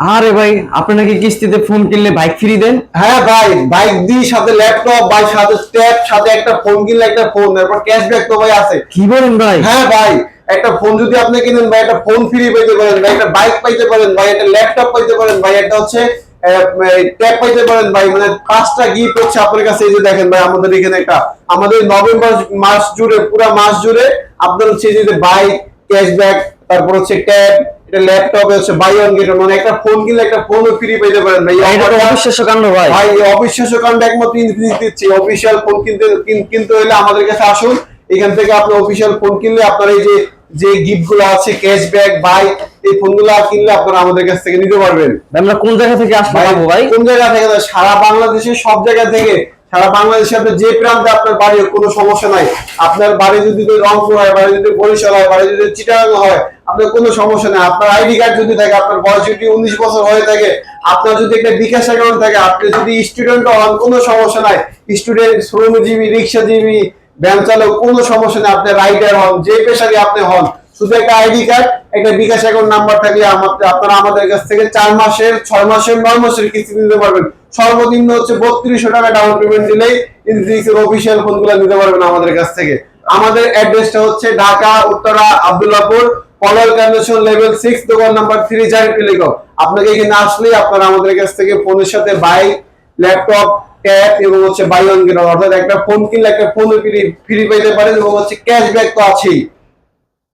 আরে ভাই আপনি নাকি কিস্তিতে ফোন কিনলে বাইক ফ্রি দেন? হ্যাঁ ভাই বাইক দিই সাথে ল্যাপটপ ভাই সাথে ট্যাব সাথে একটা ফোন কিনলে একটা ফোন তারপর ক্যাশব্যাক তো ভাই আছে। কি বলেন ভাই? হ্যাঁ ভাই একটা ফোন যদি আপনি কিনেন ভাই একটা ফোন ফ্রি পাইতে পারেন ভাই একটা বাইক পাইতে পারেন ভাই একটা ল্যাপটপ পাইতে পারেন ভাই একটা হচ্ছে ট্যাব পাইতে পারেন ভাই মানে পাঁচটা গিফট হচ্ছে আপনার কাছে এই যে দেখেন ভাই আমাদের এখানে একটা আমাদের নভেম্বর মাস জুড়ে পুরো মাস জুড়ে আপনার হচ্ছে যে বাইক ক্যাশব্যাক তারপর হচ্ছে ট্যাব এটা ল্যাপটপ হচ্ছে বাই ওয়ান গেট মানে একটা ফোন কিনলে একটা ফোনও ফ্রি পেতে পারেন ভাই এটা তো অবিশ্বাস্য কাণ্ড ভাই। ভাই এই অবিশ্বাস্য কাণ্ড একমাত্র ইনফিনিক্স দিচ্ছে। অফিসিয়াল ফোন কিনতে কিনতে হলে আমাদের কাছে আসুন। এখান থেকে আপনি অফিসিয়াল ফোন কিনলে আপনার এই যে যে গিফটগুলো আছে ক্যাশব্যাক বাইক এই ফোন ফোনগুলো কিনলে আপনারা আমাদের কাছ থেকে নিতে পারবেন। আমরা কোন জায়গা থেকে আসতে পারব ভাই? কোন জায়গা থেকে? সারা বাংলাদেশের সব জায়গা থেকে। সারা বাংলাদেশে আপনি যে প্রান্তে আপনার বাড়ি হোক, কোনো সমস্যা নাই। আপনার বাড়ি যদি রংপুর হয় বাড়ি যদি বরিশাল হয় বাড়ি যদি চিটাগাং হয় আপনার কোনো সমস্যা নাই। আপনার আইডি কার্ড যদি থাকে আপনার বয়স যদি উনিশ বছর হয়ে থাকে আপনার যদি একটা বিকাশ অ্যাকাউন্ট থাকে আপনি যদি স্টুডেন্ট হন কোনো সমস্যা নাই। স্টুডেন্ট শ্রমজীবী রিক্সাজীবী ব্যান চালক কোনো সমস্যা নেই। আপনি রাইডার হন যে পেশারই আপনি হন শুধু একটা আইডি কার্ড একটা বিকাশ অ্যাকাউন্ট নাম্বার থাকলে আপনারা আমাদের কাছ থেকে চার মাসের ছয় মাসের নয় মাসের কিস্তি দিতে পারবেন। সর্বনিম্ন হচ্ছে বত্রিশশো টাকা ডাউন পেমেন্ট দিলেই ইনফিনিক্সের অফিসিয়াল ফোনগুলো নিতে পারবেন আমাদের কাছ থেকে। আমাদের অ্যাড্রেসটা হচ্ছে ঢাকা, উত্তরা, আব্দুল্লাহপুর, পলাল কন্ডিশন লেভেল সিক্স দোকান নাম্বার থ্রি জারি টেলিকম আপনাকে এখানে আসলেই আপনারা আমাদের কাছ থেকে ফোনের সাথে বাইক ল্যাপটপ ট্যাব এবং হচ্ছে বাই ওয়ান গেট অর্থাৎ একটা ফোন কিনলে একটা ফোন ফ্রি ফ্রি পেতে পারেন এবং হচ্ছে ক্যাশব্যাক তো আছেই।